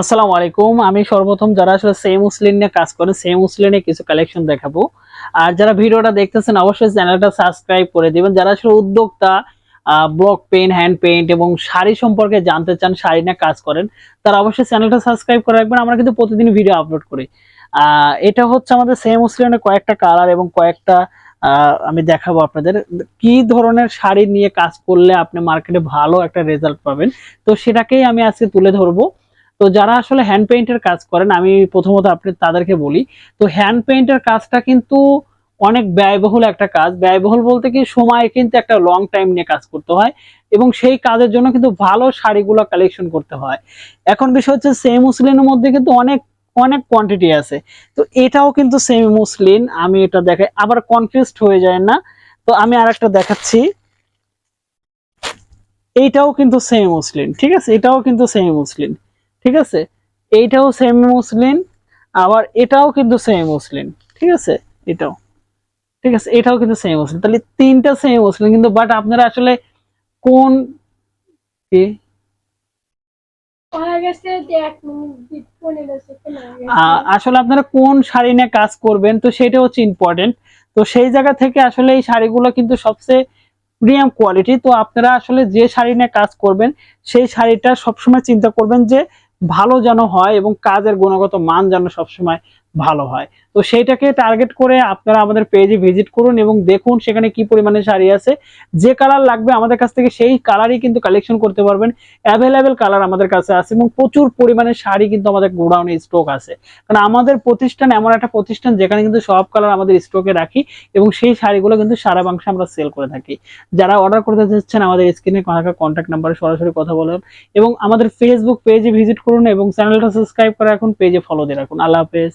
আসসালামু আলাইকুম। আমি সর্বপ্রথম যারা আসলে সেম মুসলিন নিয়ে কাজ করেন সেম উসলিনে কিছু কালেকশন দেখাবো। আর যারা ভিডিওটা দেখতেছেন, অবশ্যই চ্যানেলটা সাবস্ক্রাইব করে দিবেন। যারা আসলে উদ্যোক্তা ব্লক পেইন্ট হ্যান্ড পেইন্ট এবং শাড়ি সম্পর্কে জানতে চান, শাড়ি নিয়ে কাজ করেন, তারা অবশ্যই চ্যানেলটা সাবস্ক্রাইব করে রাখবেন। আমরা কিন্তু প্রতিদিন ভিডিও আপলোড করি। এটা হচ্ছে আমাদের সেম মুসলিনের কয়েকটা কালার এবং কয়েকটা আমি দেখাবো আপনাদের কি ধরনের শাড়ি নিয়ে কাজ করলে আপনি মার্কেটে ভালো একটা রেজাল্ট পাবেন। তো সেটাকেই আমি আজকে তুলে ধরবো। তো যারা আসলে হ্যান্ড পেইন্টের কাজ করেন, আমি প্রথমত আপনি তাদেরকে বলি, তো হ্যান্ড পেইন্টের কাজটা কিন্তু অনেক ব্যয়বহুল একটা কাজ। ব্যয়বহুল বলতে কি, সময় কিন্তু একটা লং টাইম নিয়ে কাজ করতে হয় এবং সেই কাজের জন্য কিন্তু ভালো শাড়িগুলো কালেকশন করতে হয়। এখন বিষয় হচ্ছে সেম মুসলিনের মধ্যে কিন্তু অনেক অনেক কোয়ান্টিটি আছে। তো এটাও কিন্তু সেম মুসলিন আমি এটা দেখাই, আবার কনফিউজড হয়ে যায় না। তো আমি আর একটা দেখাচ্ছি। এইটাও কিন্তু সেম মুসলিন ঠিক আছে? এটাও কিন্তু সেম মুসলিন ঠিক আছে? এইটাও সেম মুসলিন আবার এটাও কিন্তু সেম মুসলিন ঠিক আছে? এটাও ঠিক আছে? এটাও কিন্তু সেম মুসলিন তাহলে তিনটা সেম মুসলিন কিন্তু বাট আপনারা আসলে কোন কি আসলে আপনারা কোন শাড়ি নিয়ে কাজ করবেন তো সেটা হচ্ছে ইম্পর্টেন্ট তো সেই জায়গা থেকে আসলে এই শাড়িগুলো কিন্তু সবচেয়ে প্রিমিয়াম কোয়ালিটি তো আপনারা আসলে যে শাড়ি নিয়ে কাজ করবেন সেই শাড়িটা সবসময় চিন্তা করবেন যে ভালো যেন হয় এবং কাজের গুণগত মান যেন সবসময় ভালো হয়। তো সেইটাকে টার্গেট করে আপনারা আমাদের পেজে ভিজিট করুন এবং দেখুন সেখানে কি পরিমাণে শাড়ি আছে। যে কালার লাগবে আমাদের কাছ থেকে সেই কালারই কিন্তু কালেকশন করতে পারবেন। অ্যাভেলেবেল কালার আমাদের কাছে আছে এবং প্রচুর পরিমাণে শাড়ি কিন্তু আমাদের গোডাউনে স্টক আছে। কারণ আমাদের প্রতিষ্ঠান এমন একটা প্রতিষ্ঠান যেখানে কিন্তু সব কালার আমাদের স্টকে রাখি এবং সেই শাড়িগুলো কিন্তু সারা বাংশে আমরা সেল করে থাকি। যারা অর্ডার করতে চাচ্ছেন আমাদের স্ক্রিনে কন্ট্যাক্ট নাম্বারে সরাসরি কথা বলুন এবং আমাদের ফেসবুক পেজে ভিজিট করুন এবং চ্যানেলটা সাবস্ক্রাইব করে রাখুন পেজে ফলো দিয়ে রাখুন। আল্লাহ হাফেজ।